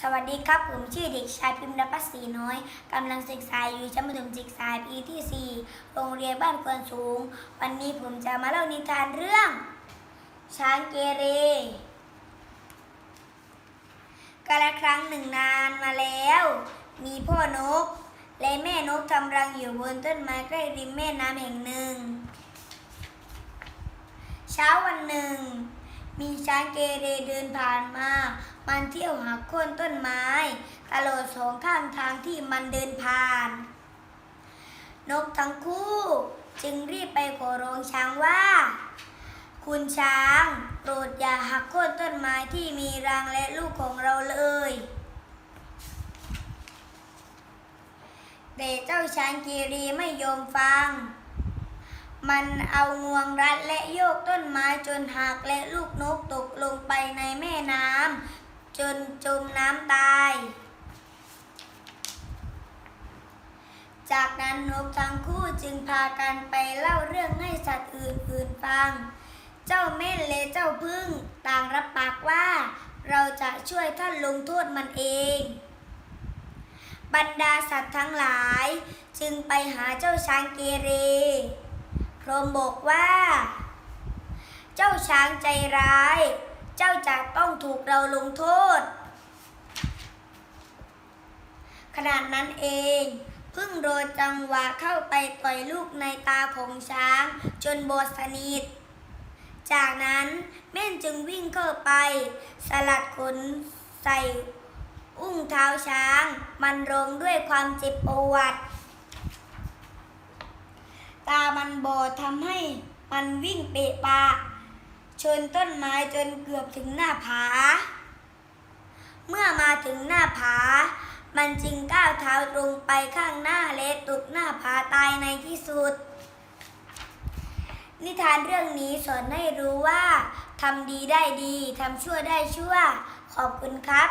สวัสดีครับ ผมชื่อเด็กชายพิมพ์นภัสศรีน้อยกำลังศึกษาอยู่ชั้นประถมศึกษาปีที่ 4 โรงเรียนบ้านควนสูง วันนี้ผมจะมาเล่านิทานเรื่อง ช้างเกเรกาลครั้งหนึ่งนานมาแล้ว มีพ่อนก และแม่นกทำรังอยู่บนต้นไม้ใกล้ริมแม่น้ำแห่งหนึ่ง เช้าวันหนึ่ง มีช้างเกเรเดินผ่านมา มันเที่ยวหักโค่นต้นไม้ตลอดสองข้างทางที่มันเดินผ่าน นกทั้งคู่จึงรีบไปขอร้องช้างว่า คุณช้างโปรดอย่าหักโค่นต้นไม้ที่มีรังและลูกของเราเลยแต่เจ้าช้างกเรไม่ยอมฟัง มันเอางวงรัดและโยกต้นไม้จนหักและลูกนกตกลงไปในแม่น้ำ จนจมน้ำตาย จากนั้นนกทั้งคู่จึงพากันไปเล่าเรื่องให้สัตว์อื่นๆฟัง เจ้าเม่นและเจ้าพึ่งต่างรับปากว่า เราจะช่วยท่านลงโทษมันเอง บรรดาสัตว์ทั้งหลาย จึงไปหาเจ้าช้างเกเร พรมบอกว่า เจ้าช้างใจร้าย เจ้าจะต้องถูกเราลงโทษ ขนาดนั้นเอง พึ่งโดนจังหวะเข้าไปต่อยลูกในตาของช้าง จนบอดสนิท จากนั้นแม่นจึงวิ่งเข้าไป สลัดขนใส่อุ้งเท้าช้าง มันร้องด้วยความเจ็บปวดตามันบอดทำให้มันวิ่งเปะปะ ชนต้นไม้จนเกือบถึงหน้าผา เมื่อมาถึงหน้าผา มันจึงก้าวเท้าตรงไปข้างหน้าและตกหน้าผาตายในที่สุด นิทานเรื่องนี้สอนให้รู้ว่าทำดีได้ดีทำชั่วได้ชั่ว ขอบคุณครับ